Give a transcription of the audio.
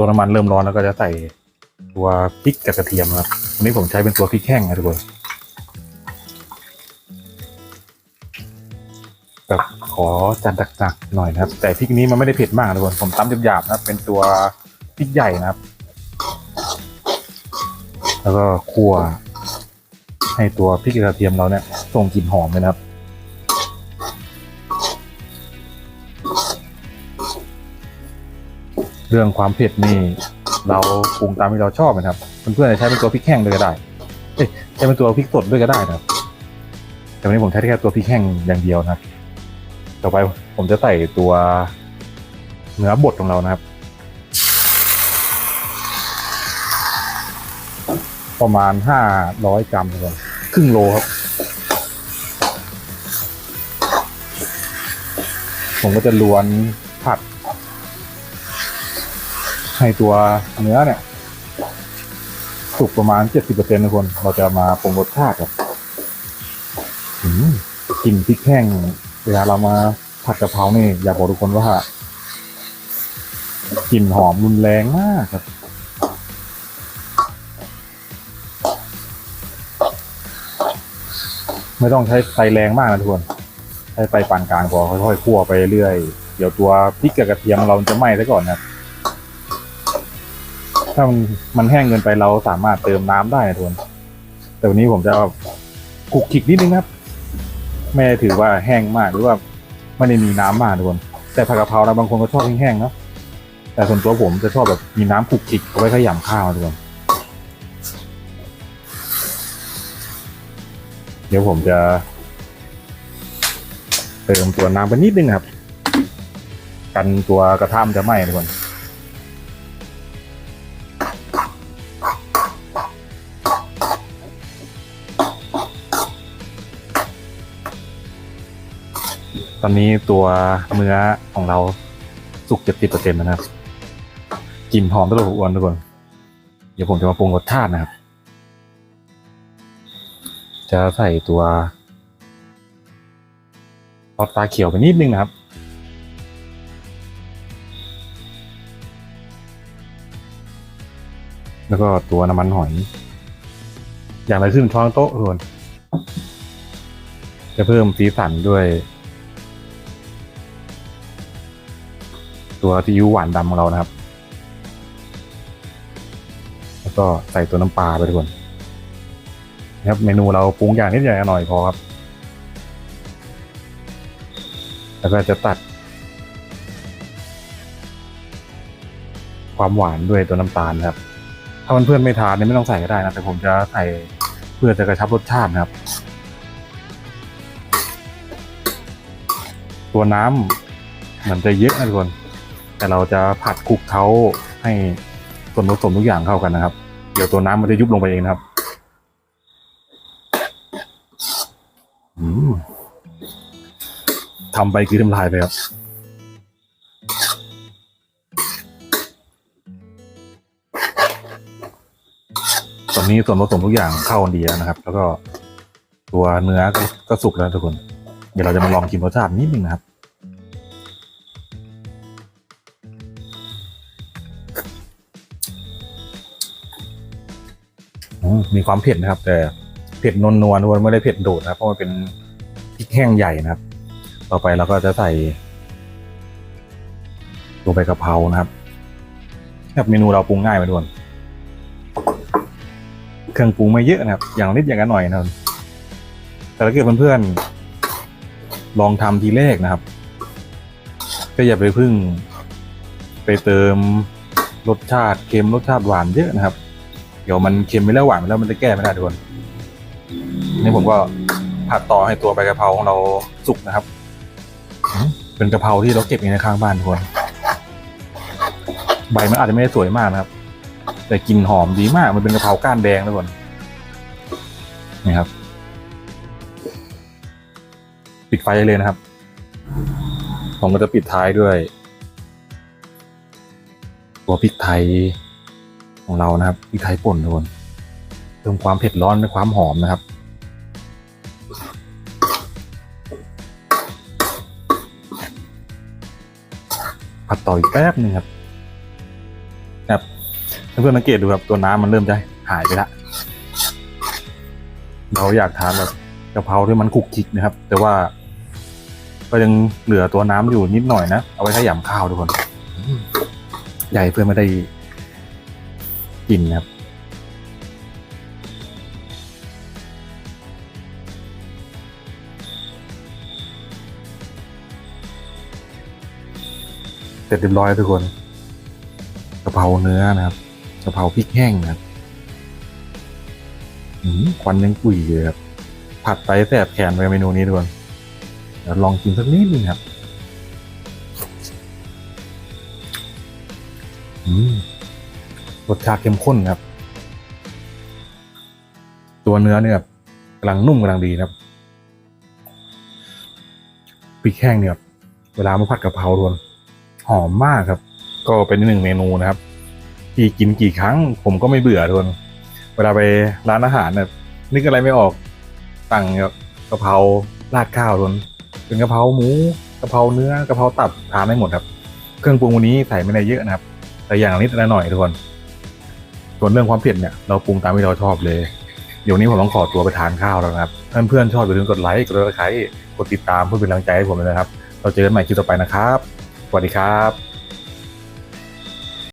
ตัวน้ำมันเริ่มร้อนแล้วก็จะใส่ตัวพริกกับกระเทียมครับวันนี้ผมใช้เป็นตัวพริกแห้งนะทุกคนแบบขอจัดหนักๆหน่อยนะครับ แต่พริกนี้มันไม่ได้เผ็ดมากนะทุกคนผมตำหยาบๆนะครับ เป็นตัวพริกใหญ่นะครับ แล้วก็คั่วให้ตัวพริกกระเทียมเราเนี่ยส่งกลิ่นหอมเลยนะครับ เรื่องความเผ็ดนี่เราปรุงตามที่เราชอบนะครับเพื่อนๆจะใช้เป็นตัวพริกแห้งด้วยก็ได้เอ้ยใช้เป็นตัวพริกสดด้วยก็ได้นะครับ แต่วันนี้ผมใช้แค่ตัวพริกแห้งอย่างเดียวนะต่อไปผมจะใส่ตัวเนื้อบดของเรานะครับ ประมาณห้าร้อยกรัมทุกคนครึ่งโลครับ ผมก็จะล้วน ให้ตัวเนื้อเนี่ย สุกประมาณเจ็ดสิบเปอร์เซ็นต์ทุกคน เราจะมาปรุงรสชาติครับกลิ่นพริกแห้งเวลาเรามาผัดกะเพรานี่อยากบอกทุกคนว่ากลิ่นหอมรุนแรงมากครับไม่ต้องใช้ไฟแรงมากนะทุกคนใช้ไฟปานกลางพอค่อยๆคั่วไปเรื่อย เดี๋ยวตัวพริกกับกระเทียมเราจะไหม้ซะก่อนนะครับ ถ้ามันมันแห้งเกินไปเราสามารถเติมน้ำได้นะทุกคนแต่วันนี้ผมจะคลุกคลิกนิดนึงครับ ไม่ได้ถือว่าแห้งมากหรือว่าไม่ได้มีน้ำมากทุกคนแต่ผักกะเพรานะบางคนก็ชอบแห้งๆเนาะแต่ส่วนตัวผมจะชอบแบบมีน้ำคลุกคลิกเอาไว้ขยำข้าวทุกคนเดี๋ยวผมจะ เติมตัวน้ำไปนิดนึงครับ กันตัวกระทะมนจะไหม้ทุกคน ตอนนี้ตัวเนื้อของเราสุกเจ็ดสิบเปอร์เซ็นต์นะครับกลิ่นหอมตลอดอ้วนทุกคน เดี๋ยวผมจะมาปรุงรสชาตินะครับ จะใส่ตัวซอสตาเขียวไปนิดนึงนะครับแล้วก็ตัวน้ำมันหอย อย่างไรครึ่งช้อนโต๊ะทุกคนจะเพิ่มสีสันด้วย ตัวซีอิ๊วหวานดำของเรานะครับ แล้วก็ใส่ตัวน้ำปลาไปทุกคนนะครับเมนูเราปรุงอย่างนิดอย่หน่อยพอครับ แล้วก็จะตัด ความหวานด้วยตัวน้ำตาลครับ ถ้าเพื่อนๆไม่ทานเนี่ยไม่ต้องใส่ก็ได้นะแต่ผมจะใส่เพื่อจะกระชับรสชาตินะครับ ตัวน้ำมันจะเยอะนะทุกคน แต่เราจะผัดคลุกเคล้าให้ส่วนผสมทุกอย่างเข้ากันนะครับ เดี๋ยวตัวน้ำมันจะยุบลงไปเองนะครับทำไปคือทำลายไปครับตอนนี้ส่วนผสมทุกอย่างเข้ากันดีแล้วนะครับ แล้วก็ตัวเนื้อก็ก็สุกแล้วทุกคน เดี๋ยวเราจะมาลองชิมรสชาตินิดนึงนะครับ มีความเผ็ดนะครับ แต่เผ็ดนวลนวลไม่ได้เผ็ดโดดนะเพราะมันเป็นพริกแห้งใหญ่นะครับ ต่อไปเราก็จะใส่ตัวใบกะเพรานะครับครับเมนูเราปรุงง่ายไปทุกคนเครื่องปรุงไม่เยอะนะครับ อย่างนิดอย่างละหน่อยนะครับแต่ถ้าเกิดเพื่อนๆลองทำทีแรกนะครับ ก็อย่าไปพึ่ง ไปเติมรสชาติเค็มรสชาติหวานเยอะนะครับ ดี๋ยวมันเค็มไปแล้วหวานไปแล้วมันจะแก้ไม่ได้ทุกคนนี่ผมก็ผัดต่อให้ตัวใบกะเพราของเราสุกนะครับ เป็นกะเพราที่เราเก็บอยู่ในข้างบ้านทุกคนใบมันอาจจะไม่ได้สวยมากนะครับ แต่กลิ่นหอมดีมาก มันเป็นกะเพราก้านแดงทุกคนนี่ครับ ปิดไฟได้เลยนะครับ ผมก็จะปิดท้ายด้วย ตัวพริกไทย ของเรานะครับพริกไทยป่นทุกคนเพิ่มความเผ็ดร้อนและความหอมนะครับผัดต่ออีกแป๊บหนึ่งครับครับเพื่อนๆสังเกตดูครับตัวน้ำมันเริ่มจะหายไปละเราอยากทานแบบกะเพราที่มันคุกคิกนะครับ แต่ว่า ก็ยังเหลือตัวน้ำอยู่นิดหน่อยนะ เอาไว้ขยำข้าวทุกคน ใหญ่เพื่อนไม่ได้ กินครับ เสร็จเรียบร้อยแล้วทุกคนกะเพราเนื้อนะครับกะเพราพริกแห้งนะครับควันยังกุยเลยครับ ผัดไปแสบแขนไปเมนูนี้ทุกคนเดี๋ยวลองกินสักนิดนึงครับ อืม รสชาติเข้มข้นครับ ตัวเนื้อเนี่ยกำลังนุ่มกำลังดีครับพริกแห้งเนี่ยเวลามาผัดกะเพราทุนหอมมากครับ ก็เป็นหนึ่งเมนูนะครับที่กินกี่ครั้ง ผมก็ไม่เบื่อทุนเวลาไปร้านอาหารเนี่ยนึกอะไรไม่ออกสั่งแบบกะเพราราดข้าวทุนเป็นกะเพราหมูกะเพราเนื้อกะเพราตับทานได้หมดครับ เครื่องปรุงวันนี้ใส่ไม่ได้เยอะนะครับ แต่อย่างนิดละหน่อยทุกคน ส่วนเรื่องความเผ็ดเนี่ยเราปรุงตามที่เราชอบเลย เดี๋ยวนี้ผมต้องขอตัวไปทานข้าวแล้วนะครับเพื่อนๆชอบอย่าลืมกดไลค์กดติดตามกดติดตามเพื่อเป็นกำลังใจให้ผมเลยนะครับ เราเจอกันใหม่คลิปต่อไปนะครับ สวัสดีครับ